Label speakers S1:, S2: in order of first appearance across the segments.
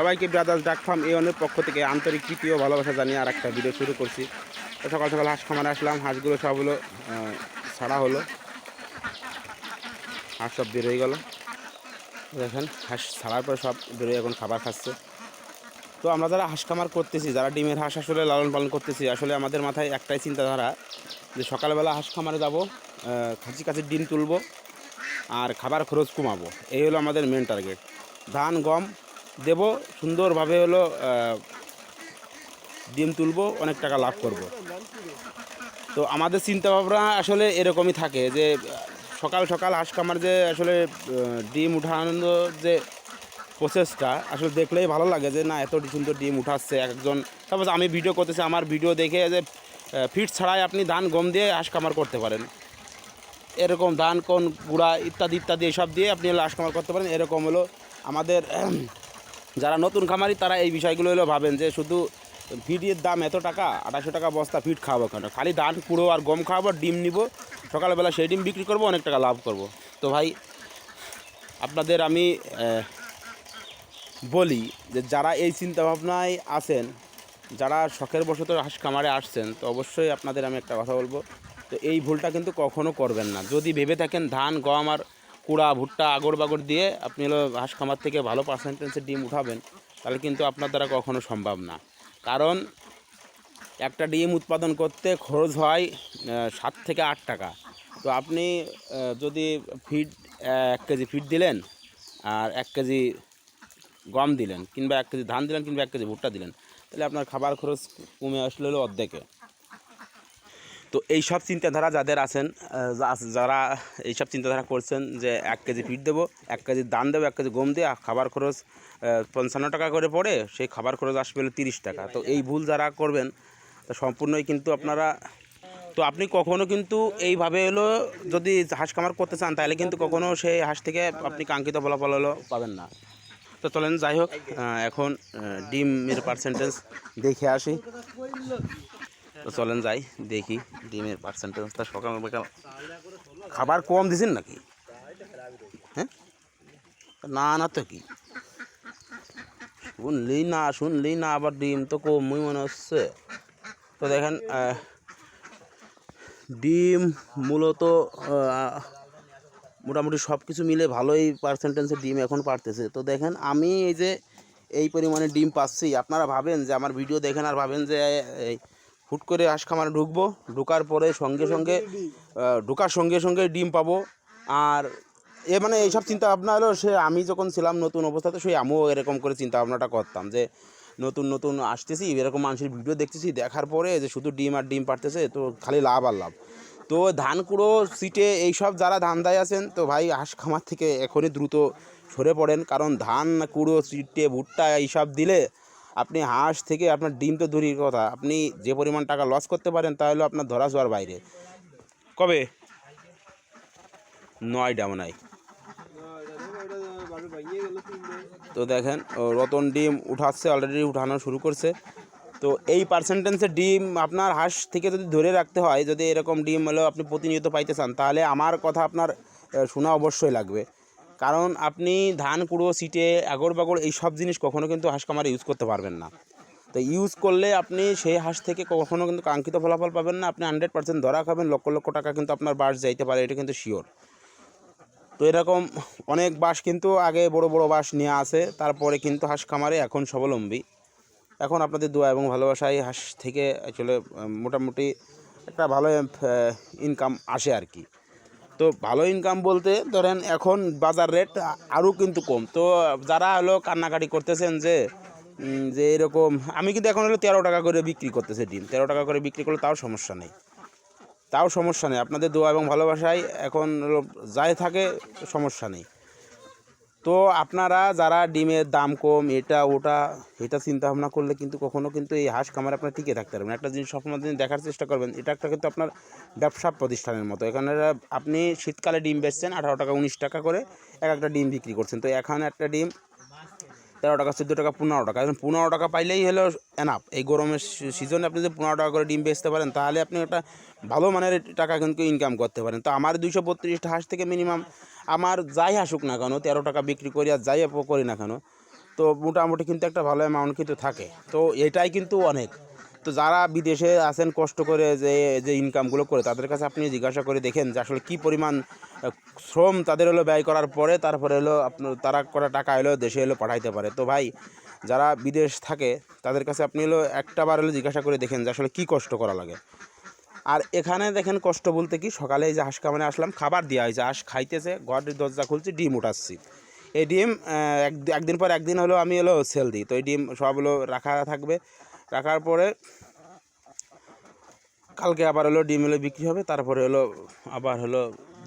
S1: সবাইকে ব্রাদার্স ডাক ফার্ম এই অনেক পক্ষ থেকে আন্তরিক ও ভালোবাসা জানিয়ে আর একটা ভিডিও শুরু করছি। সকাল সকাল হাঁস খামারে আসলাম, হাঁসগুলো সব হলো ছাড়া হলো। হাঁস সব বেরোয় গেল। দেখেন, হাঁস ছাড়ার পরে সব বেরোয় এখন খাবার খাচ্ছে। তো আমরা যারা হাঁস খামার করতেছি, যারা ডিমের হাঁস আসলে লালন পালন করতেছি, আসলে আমাদের মাথায় একটাই চিন্তাধারা যে সকালবেলা হাঁস খামারে যাব খাঁচি কাছির ডিম তুলবো আর খাবার খরচ কমাবো। এই হলো আমাদের মেন টার্গেট ধান, গম দেব, সুন্দরভাবে হলো ডিম তুলবো, অনেক টাকা লাভ করব। তো আমাদের চিন্তা ভাবনা আসলে এরকমই থাকে যে, সকাল সকাল হাঁস খামার যে আসলে ডিম উঠানোর যে প্রসেসটা আসলে দেখলেই ভালো লাগে যে, না, এত সুন্দর ডিম উঠাচ্ছে একজন। তারপর আমি ভিডিও করতেছি, আমার ভিডিও দেখে যে ফিট ছাড়াই আপনি ধান, গম দিয়ে হাঁস খামার করতে পারেন। এরকম ধান, কোন, গুঁড়া ইত্যাদি ইত্যাদি এসব দিয়ে আপনি হাঁস খামার করতে পারেন। এরকম হলো আমাদের যারা নতুন খামারি, তারা এই বিষয়গুলো হলো ভাবেন যে শুধু ফিটের দাম এত টাকা, আড়াইশো টাকা বস্তা ফিট খাওয়াবো কেন? খালি ধান, কুড়ো আর গম খাওয়াবো, ডিম নিব, সকালবেলা সেই ডিম বিক্রি করব, অনেক টাকা লাভ করব। তো ভাই, আপনাদের আমি বলি যে যারা এই চিন্তাভাবনায় আছেন, যারা শখের বশত হাঁস খামারে আসছেন, তো অবশ্যই আপনাদের আমি একটা কথা বলব, তো এই ভুলটা কিন্তু কখনো করবেন না। যদি ভেবে থাকেন ধান, গম আর কুড়া, ভুট্টা আগর বাগর দিয়ে আপনি হলো হাঁস খামার থেকে ভালো পার্সেন্টেজের ডিম উঠাবেন, তাহলে কিন্তু আপনার দ্বারা কখনো সম্ভব না। কারণ একটা ডিম উৎপাদন করতে খরচ হয় সাত থেকে আট টাকা। তো আপনি যদি ফিড এক কেজি ফিড দিলেন, আর এক কেজি গম দিলেন, কিংবা এক কেজি ধান দিলেন, কিংবা এক কেজি ভুট্টা দিলেন, তাহলে আপনার খাবার খরচ কমে আসলে হলো অর্ধেকে। তো এই সব চিন্তাধারা যাদের আছেন যারা এই সব চিন্তাধারা করছেন যে এক কেজি ফিট দেবো, এক কেজি দান দেবো, এক কেজি গম দিয়ে, খাবার খরচ পঞ্চান্ন টাকা করে পড়ে, সেই খাবার খরচ আসবে হলো তিরিশ টাকা। তো এই ভুল যারা করবেন, তো সম্পূর্ণই কিন্তু আপনারা, তো আপনি কখনো কিন্তু এইভাবে হলো যদি হাঁস খামার করতে চান, তাহলে কিন্তু কখনো সেই হাঁস থেকে আপনি কাঙ্ক্ষিত ফলাফল হলো পাবেন না। তো চলেন, যাই হোক এখন ডিমের পার্সেন্টেজ দেখে আসি। তো চলেন যাই, দেখি ডিমের পার্সেন্টেজটা সকাল খাবার কম দিছেন নাকি? হ্যাঁ? না না তো কি? শুনলি না শুনলি না, আবার ডিম তো কমই মনে হচ্ছে। তো দেখেন ডিম মূলত মোটামুটি সব কিছু মিলে ভালোই পার্সেন্টেজের ডিম এখন পারতেছে। তো দেখেন, আমি এই যে এই পরিমাণে ডিম পাচ্ছি, আপনারা ভাবেন যে, আমার ভিডিও দেখেন আর ভাবেন যে হুট করে হাঁস খামারে ঢুকবো, ঢোকার পরে সঙ্গে সঙ্গে ঢোকার সঙ্গে সঙ্গে ডিম পাবো। আর এ মানে এইসব চিন্তা ভাবনা হলো, সে আমি যখন ছিলাম নতুন অবস্থাতে, সেই আমিও এরকম করে চিন্তা ভাবনাটা করতাম যে নতুন নতুন আসতেছি, এরকম মানুষের ভিডিও দেখতেছি, দেখার পরে যে শুধু ডিম আর ডিম পারতেছে, তো খালি লাভ আর লাভ। তো ধান কুড়ো সিটে এইসব যারা ধান দায় আছেন, তো ভাই হাঁস খামার থেকে এখনই দ্রুত সরে পড়েন, কারণ ধান কুড়ো সিটে ভুট্টা এইসব দিলে আপনি হাঁস থেকে আপনার ডিম তো দূরের কথা। আপনি যে পরিমাণ টাকা লস করতে পারেন তাহলে আপনার ধরা ছোঁয়ার বাইরে। কবে? নয়টা মনে হয়। তো দেখেন রতন ডিম উঠাচ্ছে অলরেডি উঠানো শুরু করছে। তো এই পার্সেন্টেন্সের ডিম আপনার হাঁস থেকে যদি ধরে রাখতে হয়, যদি এরকম ডিম হলেও আপনি প্রতিনিয়ত পাইতে চান, তাহলে আমার কথা আপনার শোনা অবশ্যই লাগবে। কারণ আপনি ধান কুড়ো, সিটে আগর বাগর এই সব জিনিস কখনো কিন্তু হাঁস খামারে ইউজ করতে পারবেন না। তো ইউজ করলে আপনি সেই হাঁস থেকে কখনো কিন্তু কাঙ্ক্ষিত ফলাফল পাবেন না। আপনি হান্ড্রেড পার্সেন্ট ধরা খাবেন, লক্ষ লক্ষ টাকা কিন্তু আপনার বাস যাইতে পারে, এটা কিন্তু শিওর তো এরকম অনেক বাস কিন্তু আগে বড় বড় বাস নিয়ে আসে তারপরে কিন্তু হাঁস খামারে এখন স্বাবলম্বী। এখন আপনাদের দোয়া এবং ভালোবাসায় হাঁস থেকে আসলে মোটামুটি একটা ভালো ইনকাম আসে আর কি। তো ভালো ইনকাম বলতে ধরেন এখন বাজার রেট আরও কিন্তু কম। তো যারা হলো কান্নাকাটি করতেছেন যে যে এরকম, আমি কিন্তু এখন হলো তেরো টাকা করে বিক্রি করতেছে ডিম তেরো টাকা করে বিক্রি করলে তাও সমস্যা নেই। তাও সমস্যা নেই। আপনাদের দোয়া এবং ভালোবাসায় এখন যাই থাকে, সমস্যা নেই। তো আপনারা যারা ডিমের দাম কম, এটা, ওটা, এটা চিন্তা ভাবনা করলে কিন্তু কখনো কিন্তু এই হাঁস খামারে আপনার টিকে থাকতে পারবেন একটা জিনিস সবসময় দিন দেখার চেষ্টা করবেন, এটা একটা কিন্তু আপনার ব্যবসা প্রতিষ্ঠানের মতো। এখানে আপনি শীতকালে ডিম বেচছেন আঠারো টাকা, উনিশ টাকা করে এক একটা ডিম বিক্রি করছেন। তো এখানে একটা ডিম তেরো টাকা, চোদ্দ টাকা, পনেরো টাকা। এখন পনেরো টাকা পাইলেই হলো এনাফ এই গরমের সিজনে আপনি যদি পনেরো টাকা করে ডিম বেচতে পারেন, তাহলে আপনি একটা ভালো মানের টাকা কিন্তু ইনকাম করতে পারেন। তো আমার দুইশো বত্রিশটা হাঁস থেকে মিনিমাম আমার যাই হাসুক না কেন, তেরো টাকা বিক্রি করি আর যাই করি না কেন, তো মোটামুটি কিন্তু একটা ভালো অ্যামাউন্ট কিন্তু থাকে। তো এটাই কিন্তু অনেক। তো যারা বিদেশে আছেন, কষ্ট করে যে যে ইনকামগুলো করে, তাদের কাছে আপনি জিজ্ঞাসা করে দেখেন যে আসলে কী পরিমাণ শ্রম তাদের হলো ব্যয় করার পরে তারপরে হলো আপনার, তারা করা টাকা এলো দেশে এলো পাঠাইতে পারে। তো ভাই, যারা বিদেশ থাকে, তাদের কাছে আপনি হলো একটা বার হলো জিজ্ঞাসা করে দেখেন যে আসলে কী কষ্ট করা লাগে। আর এখানে দেখেন কষ্ট বলতে কি, সকালে এই যে হাঁস কামানে আসলাম, খাবার দেওয়া হয়েছে, হাঁস খাইতেছে, ঘরের দরজা খুলছি, ডিম উঠাচ্ছি। এই ডিম এক, একদিন পর একদিন হলো আমি হলো সেল দিই, তো এই ডিম সব হলো রাখা থাকবে। রাখার পরে কালকে আবার হলো ডিম হলো বিক্রি হবে, তারপরে হলো আবার হলো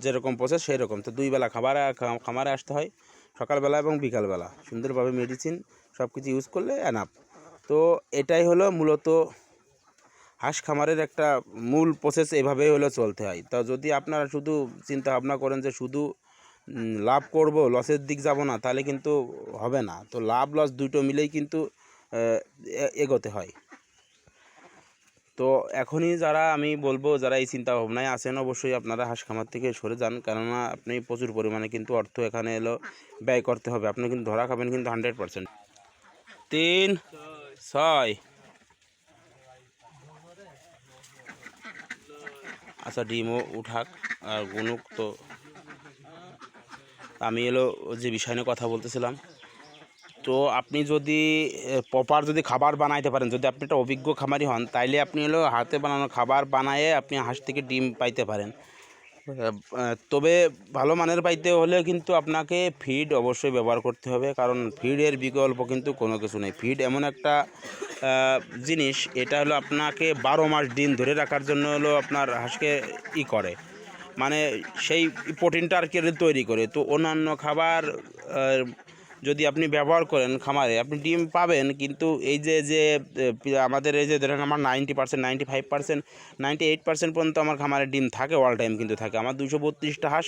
S1: যেরকম প্রসেস সেই রকম তো দুই বেলা খাবার খামারে আসতে হয়, সকালবেলা এবং বিকালবেলা। সুন্দরভাবে মেডিসিন সব কিছু ইউজ করলে এনাফ তো এটাই হলো মূলত হাঁস খামারের একটা মূল প্রসেস এভাবেই হলো চলতে হয়। তো যদি আপনারা শুধু চিন্তা ভাবনা করেন যে শুধু লাভ করব লসের দিক যাব না, তাহলে কিন্তু হবে না। তো লাভ লস দুটো মিলেই কিন্তু এগোতে হয়। তো এখনই যারা আমি বলব, যারা এই চিন্তা ভাবনায় আছেন, অবশ্যই আপনারা হাঁস খামার থেকে সরে যান। কেননা আপনি প্রচুর পরিমাণে কিন্তু অর্থ এখানে এলো, ব্যয় করতে হবে। আপনি কিন্তু ধরা খাবেন কিন্তু হান্ড্রেড পার্সেন্ট তিন, ছয়। আচ্ছা ডিমও উঠাক আর গুনুক তো। আমি এলো যে বিষয় নিয়ে কথা বলতেছিলাম। তো আপনি যদি প্রপার যদি খাবার বানাইতে পারেন, যদি আপনি একটা অভিজ্ঞ খামারি হন, তাইলে আপনি হলো হাতে বানানো খাবার বানায়ে আপনি হাঁস থেকে ডিম পাইতে পারেন। তবে ভালো মানের পাইতে হলে কিন্তু আপনাকে ফিড অবশ্যই ব্যবহার করতে হবে, কারণ ফিডের বিকল্প কিন্তু কোনো কিছু নেই। ফিড এমন একটা জিনিস, এটা হলো আপনাকে বারো মাস দিন ধরে রাখার জন্য হলো আপনার হাঁসকে ই করে। মানে সেই প্রোটিনটা আর কি তৈরি করে। তো অন্যান্য খাবার যদি আপনি ব্যবহার করেন খামারে, আপনি ডিম পাবেন, কিন্তু এই যে যে আমাদের এই যে ধরেন আমার ninety percent ninety five percent ninety eight percent পর্যন্ত আমার খামারে ডিম থাকে অল টাইম কিন্তু থাকে। আমার দুশো বত্রিশটা হাঁস,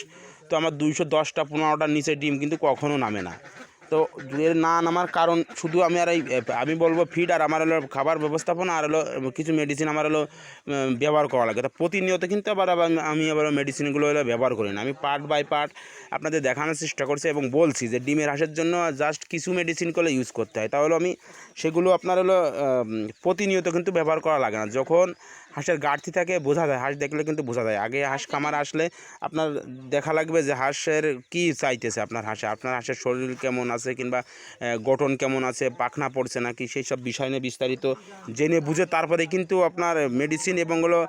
S1: তো আমার দুশো দশটা পনেরোটার নিচে ডিম কিন্তু কখনও নামে না। তো এর না নামার কারণ শুধু আমি আর এই আমি বলব ফিড আর আমার হলো খাবার ব্যবস্থাপনা আর হলো কিছু মেডিসিন আমার হলো ব্যবহার করা লাগে। তা প্রতিনিয়ত কিন্তু আবার আবার আমি- আবার মেডিসিনগুলো হলো ব্যবহার করি না। আমি পার্ট বাই পার্ট আপনাদের দেখানোর চেষ্টা করছি এবং বলছি যে ডিমের হাঁসের জন্য জাস্ট কিছু মেডিসিন করে ইউজ করতে হয়। তাহলে আমি সেগুলো আপনার হলো প্রতিনিয়ত কিন্তু ব্যবহার করা লাগে না। যখন হাঁসের গাড়তি থাকে বোঝা যায়। হাঁস দেখলে কিন্তু বোঝা যায়। আগে হাঁস খামার আসলে আপনার দেখা লাগবে যে হাঁসের কি চাইতেছে আপনার হাঁসে। আপনার হাঁসের শরীর কেমন আছে কিংবা গঠন কেমন আছে পাখনা পড়ছে নাকি সেই সব বিষয় নিয়ে বিস্তারিত জেনে বুঝে তারপরে কিন্তু আপনার মেডিসিন এবং হলো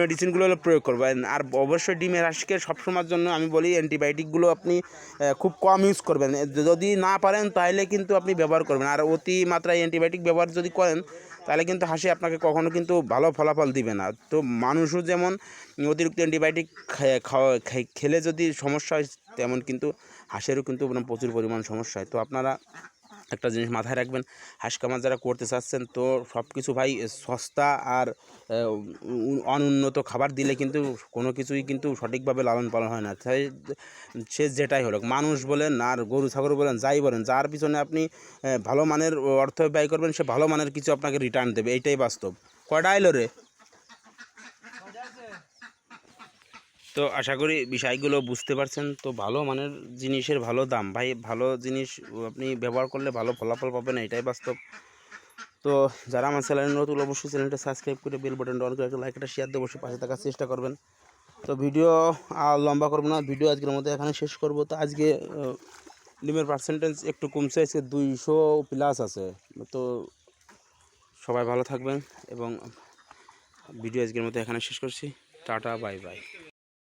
S1: মেডিসিনগুলো হলো প্রয়োগ করবেন আর অবশ্যই ডিমের হাঁসকে সবসময়ের জন্য আমি বলি অ্যান্টিবায়োটিকগুলো আপনি খুব কম ইউজ করবেন। যদি না পারেন তাহলে কিন্তু আপনি ব্যবহার করবেন। আর অতি মাত্রায় অ্যান্টিবায়োটিক ব্যবহার যদি করেন তাহলে কিন্তু হাসি আপনাকে কখনো কিন্তু ভালো ফলাফল দিবে না। তো মানুষও যেমন অতিরিক্ত অ্যান্টিবায়োটিক খাওয়া খেলে যদি সমস্যা হয়, তেমন কিন্তু হাঁসেরও কিন্তু মানে প্রচুর পরিমাণ সমস্যা হয়। তো আপনারা একটা জিনিস মাথায় রাখবেন, হাঁস কামার যারা করতে চাচ্ছেন, তো সব কিছু ভাই সস্তা আর অনুন্নত খাবার দিলে কিন্তু কোনো কিছুই কিন্তু সঠিকভাবে লালন পালন হয় না। তাই সে যেটাই হলো মানুষ বলেন আর গরু, ছাগল বলেন, যাই বলেন, যার পিছনে আপনি ভালো মানের অর্থ ব্যয় করবেন, সে ভালো মানের কিছু আপনাকে রিটার্ন দেবে। এইটাই বাস্তব। কয়টা এলো রে? তো আশা করি বিষয়গুলো বুঝতে পারছেন। তো ভালো মানের জিনিসের ভালো দাম। ভাই, ভালো জিনিস আপনি ব্যবহার করলে ভালো ফলাফল পাবেন, এটাই বাস্তব। তো যারা আমার চ্যানেল নতুন, অবশ্যই চ্যানেলটা সাবস্ক্রাইব করে বেল বাটনটা অন করে একটা লাইক একটা শেয়ার দিয়ে অবশ্যই পাশে থাকার চেষ্টা করবেন। তো ভিডিও আর লম্বা করব না, ভিডিও আজকের মধ্যে এখানে শেষ করব। তো আজকে ডিমের পার্সেন্টেজ একটু কমছে, আজকে দুইশো প্লাস আছে। তো সবাই ভালো থাকবেন এবং ভিডিও আজকের মতো এখানে শেষ করছি। Tata bye bye.